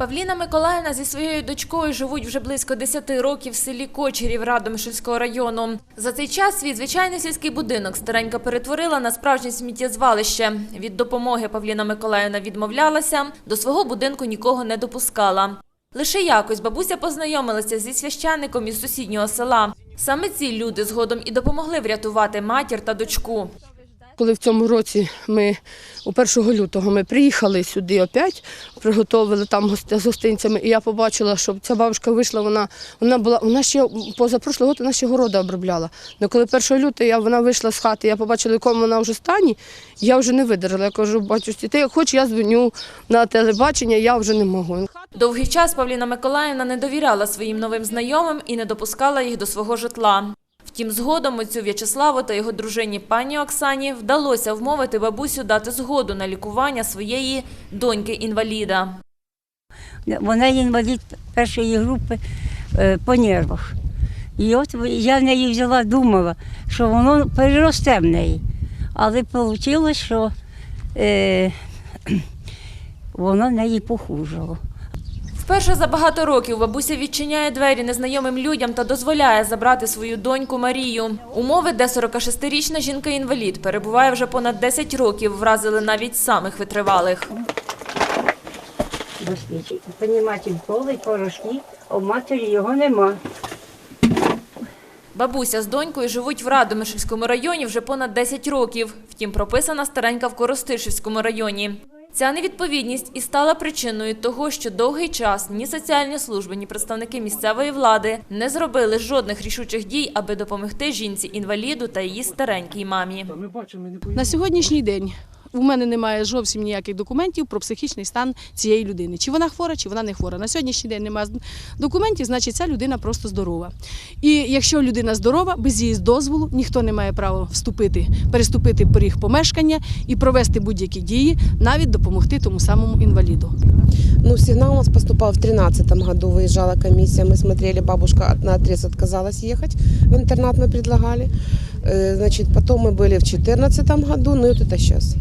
Павліна Миколаївна зі своєю дочкою живуть вже близько 10 років в селі Кочерів Радомишльського району. За цей час свій звичайний сільський будинок старенька перетворила на справжнє сміттєзвалище. Від допомоги Павліна Миколаївна відмовлялася, до свого будинку нікого не допускала. Лише якось бабуся познайомилася зі священником із сусіднього села. Саме ці люди згодом і допомогли врятувати матір та дочку. Коли в цьому році ми у 1 лютого ми приїхали сюди опять, приготували там з гостинцями, і я побачила, що ця бабушка вийшла, вона, вона була, вона ще позапрошлого року вона ще города обробляла. Но коли 1 лютого вона вийшла з хати, я побачила, в якому вона вже стані, я вже не видержала. Я кажу, батюшці, ти хочеш, я дзвоню на телебачення, я вже не можу. Довгий час Павліна Миколаївна не довіряла своїм новим знайомим і не допускала їх до свого житла. Втім, згодом отцю В'ячеславу та його дружині пані Оксані вдалося вмовити бабусю дати згоду на лікування своєї доньки-інваліда. Вона інвалід першої групи е, по нервах. І от я в неї взяла, думала, що воно переросте в неї. Але вийшло, що е, воно в неї похужило. Вперше за багато років бабуся відчиняє двері незнайомим людям та дозволяє забрати свою доньку Марію. Умови, де 46-річна жінка-інвалід перебуває вже понад 10 років, вразили навіть самих витривалих. Понімати вколи, порошки, а в матері його нема. Бабуся з донькою живуть в Радомишльському районі вже понад 10 років. Втім, прописана старенька в Коростишівському районі. Ця невідповідність і стала причиною того, що довгий час ні соціальні служби, ні представники місцевої влади не зробили жодних рішучих дій, аби допомогти жінці-інваліду та її старенькій мамі. На сьогоднішній день у мене немає зовсім ніяких документів про психічний стан цієї людини. Чи вона хвора, чи вона не хвора. На сьогоднішній день немає документів, значить ця людина просто здорова. І якщо людина здорова, без її дозволу ніхто не має права вступити, переступити поріг помешкання і провести будь-які дії, навіть допомогти тому самому інваліду. Ну, сигнал у нас поступал в 2013 году, выезжала комиссия, мы смотрели, бабушка на отрез отказалась ехать, в интернат мы предлагали. Э, Значит, потом мы были в 2014 году, ну и вот это сейчас.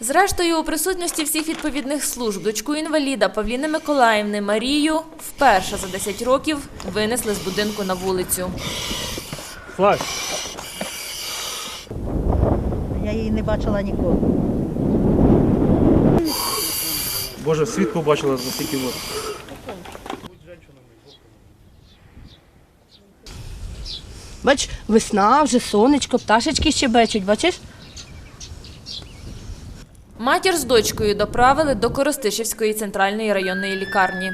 Зрештою, у присутності всіх відповідних служб дочку інваліда Павліни Миколаївни Марію вперше за 10 років винесли з будинку на вулицю. Флаг. Я її не бачила ніколи. Боже, світ побачила за стільки років. Бач, весна, вже сонечко, пташечки щебечуть, бачиш? Матір з дочкою доправили до Коростишівської центральної районної лікарні.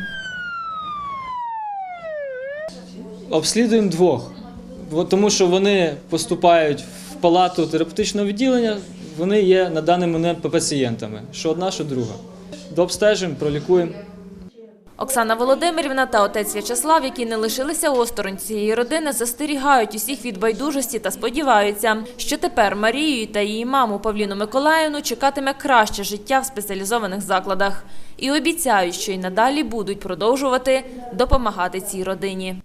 Обслідуємо двох, тому що вони поступають в палату терапевтичного відділення, вони є на даний момент пацієнтами, що одна, що друга. Дообстежимо, пролікуємо. Оксана Володимирівна та отець В'ячеслав, які не лишилися осторонь цієї родини, застерігають усіх від байдужості та сподіваються, що тепер Марію та її маму Павліну Миколаївну чекатиме краще життя в спеціалізованих закладах. І обіцяють, що й надалі будуть продовжувати допомагати цій родині.